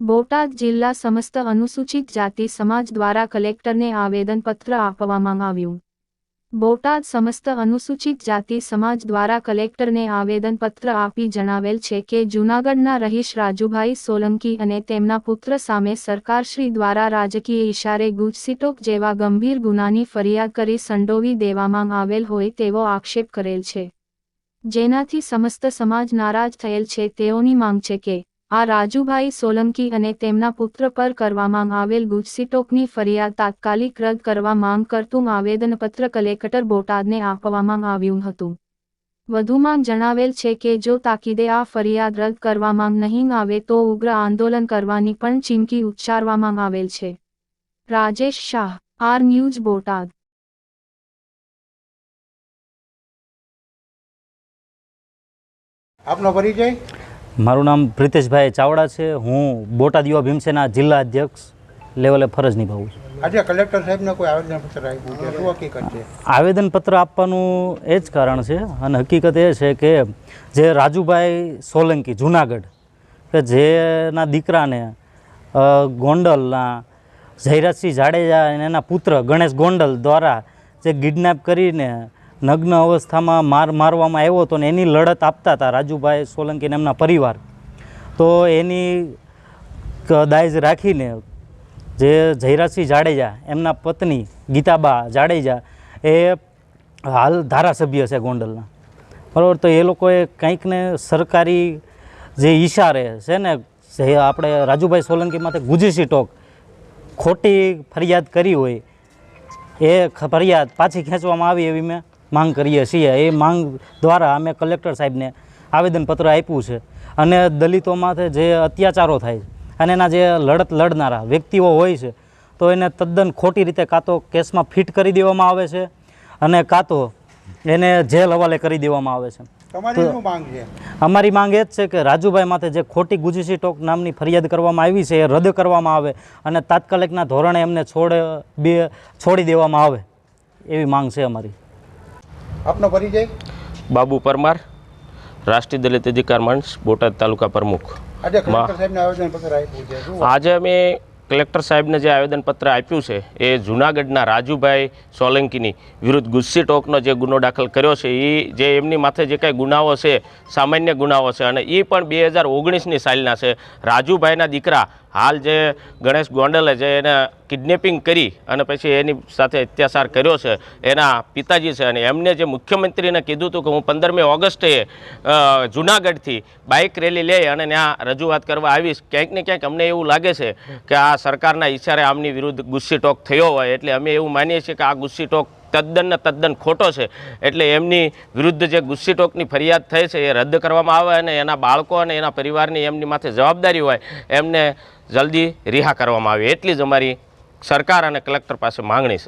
બોટાદ જિલ્લા સમસ્ત અનુસૂચિત જાતિ સમાજ દ્વારા કલેક્ટરને આવેદનપત્ર આપવામાં આવ્યું. બોટાદ સમસ્ત અનુસૂચિત જાતિ સમાજ દ્વારા કલેક્ટરને આવેદનપત્ર આપી જણાવેલ છે કે જૂનાગઢના રહીશ રાજુભાઈ સોલંકી અને તેમના પુત્ર સામે સરકારશ્રી દ્વારા રાજકીય ઇશારે ગુજસીટોક જેવા ગંભીર ગુનાની ફરિયાદ કરી સંડોવી દેવામાં આવેલ હોય તેવો આક્ષેપ કરેલ છે. જેનાથી સમસ્ત સમાજ નારાજ થયેલ છે તેઓની માંગ છે કે આ રાજુભાઈ સોલંકી અને તેમના પુત્ર પર કરવામાં આવેલ ગુજસીટોકની ફરિયાદ તાત્કાલિક રદ કરવા માંગ કરતું આવેદનપત્ર કલેક્ટર બોટાદને આપવામાં આવ્યું હતું. વધુમાં જણાવેલ છે કે જો તાકીદે આ ફરિયાદ રદ કરવામાં નહીં આવે તો ઉગ્ર આંદોલન કરવાની પણ ચીમકી ઉચ્ચારવામાં આવેલ છે. Rajesh Shah, R news Botad. આપનો પરિચય? મારું નામ પ્રિતેશભાઈ ચાવડા છે. હું બોટાદ યુવા ભીમસેના જિલ્લા અધ્યક્ષ લેવલે ફરજ નિભાવું છું. આજે કલેક્ટર સાહેબને કોઈ આવેદનપત્ર આપ્યું છે? શું હકીકત છે? આવેદનપત્ર આપવાનું એ જ કારણ છે અને હકીકત એ છે કે જે રાજુભાઈ સોલંકી જુનાગઢ કે જેના દીકરાને ગોંડલના જયરાજસિંહ જાડેજા અને એના પુત્ર ગણેશ ગોંડલ દ્વારા જે કિડનેપ કરીને નગ્ન અવસ્થામાં માર મારવામાં આવ્યો હતો ને એની લડત આપતા હતા રાજુભાઈ સોલંકીને એમના પરિવાર. તો એની દાયજ રાખીને જે જયરાજસિંહ જાડેજા, એમના પત્ની ગીતાબા જાડેજા, એ હાલ ધારાસભ્ય છે ગોંડલના. બરાબર, તો એ લોકોએ કંઈક ને સરકારી જે ઈશારે છે ને, જે આપણે રાજુભાઈ સોલંકી માટે ગુજસી ટોક ખોટી ફરિયાદ કરી હોય, એ ફરિયાદ પાછી ખેંચવામાં આવી એવી મેં માંગ કરીએ છીએ. એ માંગ દ્વારા અમે કલેક્ટર સાહેબને આવેદનપત્ર આપ્યું છે અને દલિતો માથે જે અત્યાચારો થાય છે અને એના જે લડત લડનારા વ્યક્તિઓ હોય છે તો એને તદ્દન ખોટી રીતે કાં તો કેસમાં ફિટ કરી દેવામાં આવે છે અને કાં તો એને જેલ હવાલે કરી દેવામાં આવે છે? અમારી માંગ એ જ છે કે રાજુભાઈ માથે જે ખોટી ગુજીસી ટોક નામની ફરિયાદ કરવામાં આવી છે એ રદ કરવામાં આવે અને તાત્કાલિકના ધોરણે એમને છોડ બે છોડી દેવામાં આવે એવી માંગ છે અમારી. આપનો પરિચય? બાબુ પરમાર રાષ્ટ્રીય દલિત અધિકાર મંચ બોટાદ તાલુકા પ્રમુખ. આજે અમે કલેક્ટર સાહેબને જે આવેદનપત્ર આપ્યું છે એ જૂનાગઢના રાજુભાઈ સોલંકીની વિરુદ્ધ ગુસ્સી ટોકનો જે ગુનો દાખલ કર્યો છે એ જે એમની માથે જે કાંઈ ગુનાઓ છે સામાન્ય ગુનાઓ છે અને એ પણ બે હજાર ઓગણીસની સાલના છે. રાજુભાઈના દીકરા હાલ જે ગણેશ ગોંડલે જે એને કિડનેપિંગ કરી અને પછી એની સાથે અત્યાચાર કર્યો છે, એના પિતાજી છે અને એમને જે મુખ્યમંત્રીને કીધું હતું કે હું પંદરમી ઓગસ્ટે જૂનાગઢથી બાઇક રેલી લઈ અને ત્યાં રજૂઆત કરવા આવીશ, ક્યાંક ને ક્યાંક અમને એવું લાગે છે કે આ સરકારના ઈશારે આમની વિરુદ્ધ ગુસ્સી ટોક થયો હોય એટલે અમે એવું માનીએ છીએ કે આ ગુસ્સી ટોક તદ્દન તદ્દન ખોટો છે. એટલે એમની વિરુદ્ધ જે ગુસ્સી ટોકની ફરિયાદ થઈ છે, એ રદ કરવામાં આવે અને એના બાળકો અને એના પરિવારની એમની માથે જવાબદારી હોય, એમને જલ્દી રિહા કરવામાં આવે. એટલી જ અમારી સરકાર અને કલેક્ટર પાસે માંગણી છે.